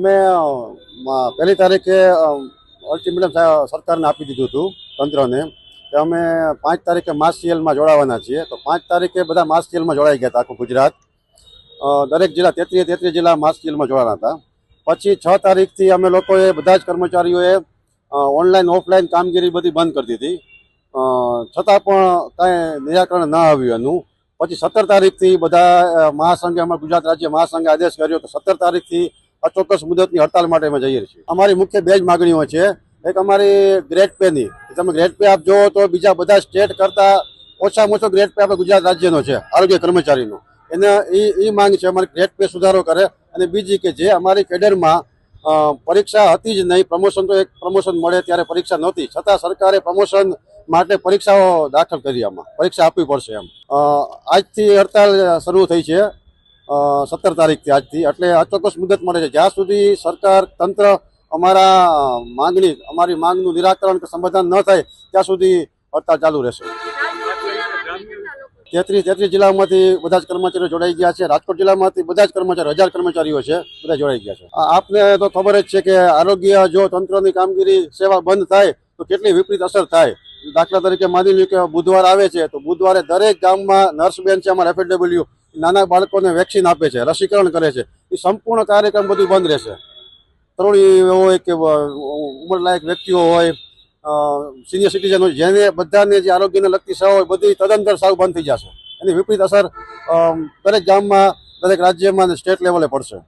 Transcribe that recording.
અમે પહેલી તારીખે અલ્ટિમેટમ સરકારને આપી દીધું હતું તંત્રને કે અમે પાંચ તારીખે માસ જોડાવાના છીએ. તો પાંચ તારીખે બધા માસ જોડાઈ ગયા હતા આખું ગુજરાત. દરેક જિલ્લા તેત્રીસ તેત્રીસ જિલ્લા માસ સીએલમાં હતા. પછી છ તારીખથી અમે લોકોએ, બધા જ કર્મચારીઓએ ઓનલાઈન ઓફલાઈન કામગીરી બધી બંધ કરી દીધી. છતાં પણ કાંઈ નિરાકરણ ન આવ્યું એનું. પછી સત્તર તારીખથી બધા મહાસંઘે, અમારા ગુજરાત રાજ્ય મહાસંઘે આદેશ કર્યો તો સત્તર તારીખથી અચોક્કસ મુદતની હડતાલ માટે અમે જઈએ છીએ. અમારી મુખ્ય બે જ માગણીઓ છે. એક અમારી ગ્રેડ પેની તમે ગ્રેડ પે આપ જોવો તો બીજા બધા સ્ટેટ કરતાં ઓછામાં ઓછો ગ્રેડ પે આપણે ગુજરાત રાજ્યનો છે, આરોગ્ય કર્મચારીનો. એને એ એ માંગ છે અમારી ગ્રેડ પે સુધારો કરે. અને બીજી કે જે અમારી કેડરમાં પરીક્ષા હતી જ નહીં, પ્રમોશન તો એક પ્રમોશન મળે ત્યારે પરીક્ષા નહોતી. છતાં સરકારે પ્રમોશન માટે પરીક્ષાઓ દાખલ કરી આમાં. પરીક્ષા આપવી પડશે એમ આજથી હડતાલ શરૂ થઈ છે. સત્તર તારીખથી આજથી. એટલે અચોક્કસ મુદત મળે છે. જ્યાં સુધી સરકાર, તંત્ર અમારા માંગણી અમારી માંગનું નિરાકરણ કે સમાધાન ન થાય, ત્યાં સુધી હડતાલ ચાલુ રહેશે. તેત્રીસ તેત્રીસ જિલ્લામાંથી બધા જ કર્મચારીઓ જોડાઈ ગયા છે. રાજકોટ જિલ્લામાંથી બધા જ કર્મચારીઓ, હજાર કર્મચારીઓ છે. બધા જોડાઈ ગયા છે. આપને તો ખબર જ છે કે આરોગ્ય જો તંત્રની કામગીરી સેવા બંધ થાય, તો કેટલી વિપરીત અસર થાય. દાખલા તરીકે માની લ્યો કે બુધવાર આવે છે, તો બુધવારે દરેક ગામમાં નર્સ બેન છે, અમારા એફએડબલ્યુ નાના બાળકોને વેક્સિન આપે છે, રસીકરણ કરે છે. એ સંપૂર્ણ કાર્યક્રમ બધું બંધ રહેશે. તરુણી હોય કે ઉંમરલાયક વ્યક્તિઓ હોય સિનિયર સિટીઝન હોય, જેને બધાને જે આરોગ્યને લગતી સેવા હોય, બધી તદંતર સાવ બંધ થઈ જશે. એની વિપરીત અસર દરેક ગામમાં, દરેક રાજ્યમાં અને સ્ટેટ લેવલે પડશે.